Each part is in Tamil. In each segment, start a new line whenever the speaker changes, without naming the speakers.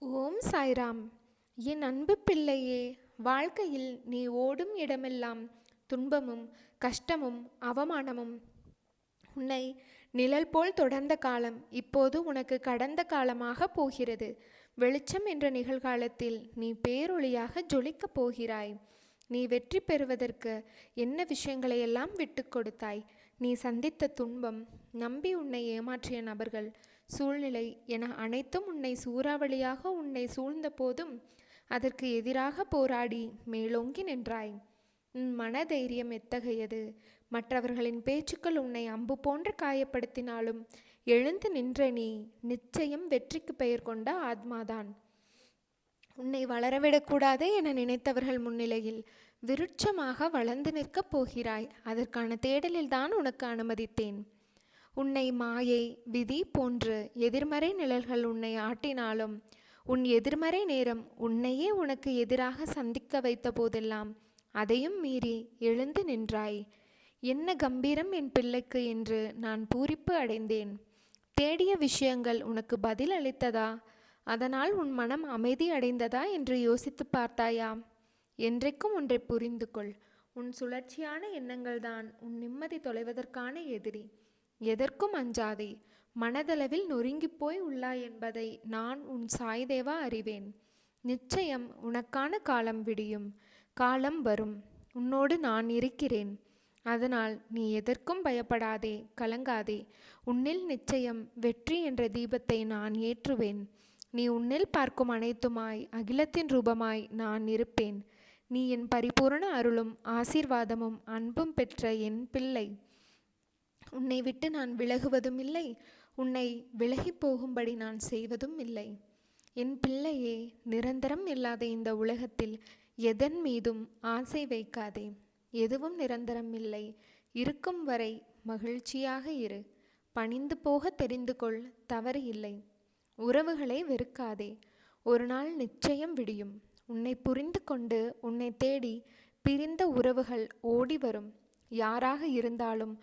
ஓம் சாய்ராம். என் அன்பு பிள்ளையே வாழ்க்கையில் நீ ஓடும் இடமெல்லாம் துன்பமும் கஷ்டமும் அவமானமும். உன்னை நிழல் போல் தொடர்ந்த காலம் இப்போது உனக்கு கடந்த காலமாக போகிறது. வெளிச்சம் என்ற நிகழ்காலத்தில் நீ பேரொளியாக ஜொலிக்கப் போகிறாய். நீ வெற்றி பெறுவதற்கு என்ன விஷயங்களையெல்லாம் விட்டு கொடுத்தாய்? நீ சந்தித்த துன்பம் நம்பி உன்னை ஏமாற்றிய நபர்கள் சூழ்நிலை என அனைத்தும் உன்னை சூறாவளியாக உன்னை சூழ்ந்த போதும் அதற்கு எதிராக போராடி மேலோங்கி நின்றாய். உன் மனதைரியம் எத்தகையது? மற்றவர்களின் பேச்சுக்கள் உன்னை அம்பு போன்று காயப்படுத்தினாலும் எழுந்து நின்ற நீ நிச்சயம் வெற்றிக்கு பெயர் கொண்ட ஆத்மாதான். உன்னை வளரவிடக்கூடாது என நினைத்தவர்கள் முன்னிலையில் விருட்சமாக வளர்ந்து நிற்கப் போகிறாய். அதற்கான தேடலில் தான் உனக்கு அனுமதித்தேன். உன்னை மாயை விதி போன்று எதிர்மறை நிழல்கள் உன்னை ஆட்டினாலும் உன் எதிர்மறை நேரம் உன்னையே உனக்கு எதிராக சந்திக்க வைத்த போதெல்லாம் அதையும் மீறி எழுந்து நின்றாய். என்ன கம்பீரம் என் பிள்ளைக்கு என்று நான் பூரிப்பு அடைந்தேன். தேடிய விஷயங்கள் உனக்கு பதில் அளித்ததா? அதனால் உன் மனம் அமைதி அடைந்ததா என்று யோசித்து பார்த்தாயா? என்றைக்கும் ஒன்றை புரிந்து கொள் உன் சுழற்சியான எண்ணங்கள்தான் உன் நிம்மதி தொலைவதற்கான எதிரி. எதற்கும் அஞ்சாதே. மனதளவில் நொறுங்கிப் போய் உள்ளாய் என்பதை நான் உன் சாய்தேவா அறிவேன். நிச்சயம் உனக்கான காலம் விடியும். காலம் வரும். உன்னோடு நான் இருக்கிறேன். அதனால் நீ எதற்கும் பயப்படாதே. கலங்காதே. உன்னில் நிச்சயம் வெற்றி என்ற தீபத்தை நான் ஏற்றுவேன். நீ உன்னில் பார்க்கும் அனைத்துமாய் அகிலத்தின் ரூபமாய் நான் இருப்பேன். நீ என் பரிபூரண அருளும் ஆசீர்வாதமும் அன்பும் பெற்ற என் பிள்ளை. உன்னை விட்டு நான் விலகுவதும் இல்லை. உன்னை விலகி போகும்படி நான் செய்வதும் இல்லை. என் பிள்ளையே நிரந்தரம் இல்லாத இந்த உலகத்தில் எதன் மீதும் ஆசை வைக்காதே. எதுவும் நிரந்தரம் இல்லை. இருக்கும் வரை மகிழ்ச்சியாக இரு. பணிந்து போக தெரிந்து கொள் தவறு இல்லை. உறவுகளை வெறுக்காதே. ஒரு நாள் நிச்சயம் விடியும். உன்னை புரிந்து கொண்டு உன்னை தேடி பிரிந்த உறவுகள் ஓடி வரும். யாராக இருந்தாலும்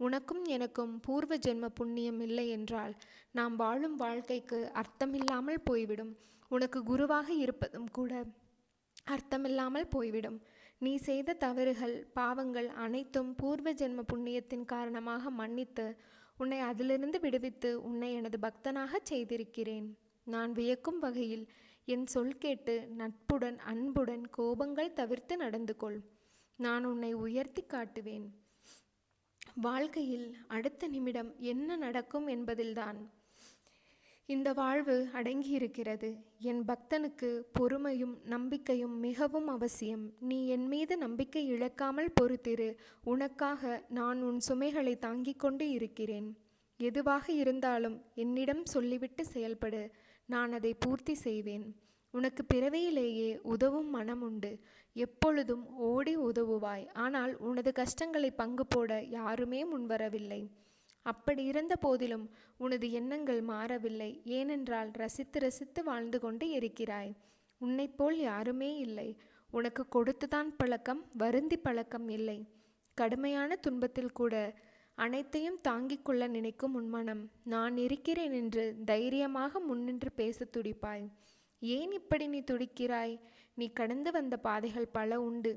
உனக்கும் எனக்கும் பூர்வ ஜென்ம புண்ணியம் இல்லை என்றால் நாம் வாழும் வாழ்க்கைக்கு அர்த்தமில்லாமல் போய்விடும். உனக்கு குருவாக இருப்பதும் கூட அர்த்தமில்லாமல் போய்விடும். நீ செய்த தவறுகள் பாவங்கள் அனைத்தும் பூர்வ ஜென்ம புண்ணியத்தின் காரணமாக மன்னித்து உன்னை அதிலிருந்து விடுவித்து உன்னை எனது பக்தனாக செய்திருக்கிறேன். நான் வியக்கும் வகையில் என் சொல் கேட்டு நட்புடன் அன்புடன் கோபங்கள் தவிர்த்து நடந்து கொள் நான் உன்னை உயர்த்தி காட்டுவேன். வாழ்க்கையில் அடுத்த நிமிடம் என்ன நடக்கும் என்பதில்தான். இந்த வாழ்வு அடங்கியிருக்கிறது. என் பக்தனுக்கு பொறுமையும் நம்பிக்கையும் மிகவும் அவசியம். நீ என் மீது நம்பிக்கை இழக்காமல் பொறுத்திரு. உனக்காக நான் உன் சுமைகளை தாங்கிக் கொண்டு இருக்கிறேன். எதுவாக இருந்தாலும் என்னிடம் சொல்லிவிட்டு செயல்படு. நான் அதை பூர்த்தி செய்வேன். உனக்கு பிறவியிலேயே உதவும் மனம் உண்டு எப்பொழுதும் ஓடி உதவுவாய். ஆனால் உனது கஷ்டங்களை பங்கு போட யாருமே முன்வரவில்லை. அப்படி இருந்த போதிலும் உனது எண்ணங்கள் மாறவில்லை. ஏனென்றால் ரசித்து ரசித்து வாழ்ந்து கொண்டு இருக்கிறாய். உன்னைப்போல் யாருமே இல்லை. உனக்கு கொடுத்துதான் பழக்கம் வருந்தி பழக்கம் இல்லை. கடுமையான துன்பத்தில் கூட அனைத்தையும் தாங்கிக் கொள்ள நினைக்கும் உன்மனம் நான் இருக்கிறேன் என்று தைரியமாக முன்னின்று பேச துடிப்பாய். ஏன் இப்படி நீ துடிக்கிறாய்? நீ கடந்து வந்த பாதைகள் பல உண்டு.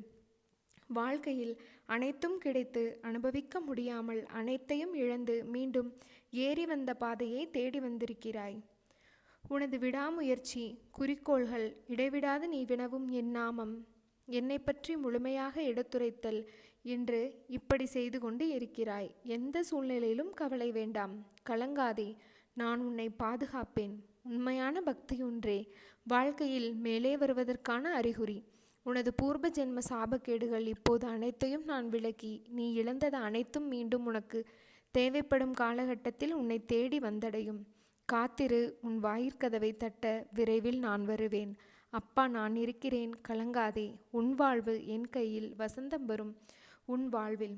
வாழ்க்கையில் அனைத்தும் கிடைத்து அனுபவிக்க முடியாமல் அனைத்தையும் இழந்து மீண்டும் ஏறி வந்த பாதையை தேடி வந்திருக்கிறாய். உனது விடாமுயற்சி குறிக்கோள்கள் இடைவிடாது நீ வினவும் என் நாமம். என்னை பற்றி முழுமையாக எடுத்துரைத்தல் என்று இப்படி செய்து கொண்டு இருக்கிறாய். எந்த சூழ்நிலையிலும் கவலை வேண்டாம். கலங்காதே. நான் உன்னை பாதுகாப்பேன். உண்மையான பக்தி ஒன்றே. வாழ்க்கையில் மேலே வருவதற்கான அறிகுறி. உனது பூர்வ ஜென்ம சாபக்கேடுகள் இப்போது அனைத்தையும் நான் விலக்கி நீ இழந்தது அனைத்தும் மீண்டும் உனக்கு தேவைப்படும் காலகட்டத்தில் உன்னை தேடி வந்தடையும். காத்திரு உன் வாயிற்கதவை தட்ட விரைவில் நான் வருவேன். அப்பா நான் இருக்கிறேன். கலங்காதே. உன் வாழ்வு என் கையில் வசந்தம் வரும். உன் வாழ்வில்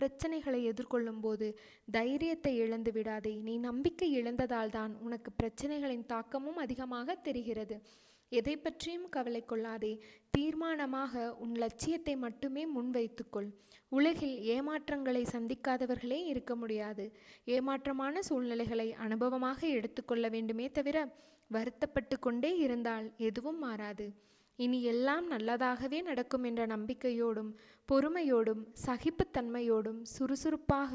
பிரச்சனைகளை எதிர்கொள்ளும் போது தைரியத்தை இழந்து விடாதே. நீ நம்பிக்கை இழந்ததால்தான் உனக்கு பிரச்சனைகளின் தாக்கமும் அதிகமாக தெரிகிறது. எதை பற்றியும் கவலை கொள்ளாதே. தீர்மானமாக உன் லட்சியத்தை மட்டுமே முன்வைத்துக்கொள். உலகில் ஏமாற்றங்களை சந்திக்காதவர்களே இருக்க முடியாது. ஏமாற்றமான சூழ்நிலைகளை அனுபவமாக எடுத்துக்கொள்ள வேண்டுமே தவிர வருத்தப்பட்டு கொண்டே இருந்தால் எதுவும் மாறாது. இனி எல்லாம் நல்லதாகவே நடக்கும் என்ற நம்பிக்கையோடும் பொறுமையோடும் சகிப்புத்தன்மையோடும் சுறுசுறுப்பாக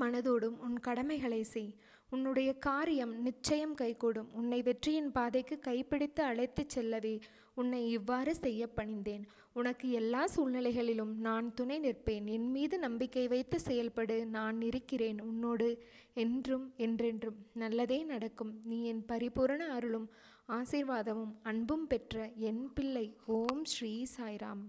மனதோடும் உன் கடமைகளை செய். உன்னுடைய காரியம் நிச்சயம் கைகூடும். உன்னை வெற்றியின் பாதைக்கு கைப்பிடித்து அழைத்துச் செல்லவே உன்னை இவ்வாறு செய்ய பணிந்தேன். உனக்கு எல்லா சூழ்நிலைகளிலும் நான் துணை நிற்பேன். என் மீது நம்பிக்கை வைத்து செயல்படு. நான் இருக்கிறேன். உன்னோடு என்றும் என்றென்றும் நல்லதே நடக்கும். நீ என் பரிபூரண அருளும். ஆசீர்வாதமும் அன்பும் பெற்ற என் பிள்ளை ஓம் ஸ்ரீ சாய்ராம்.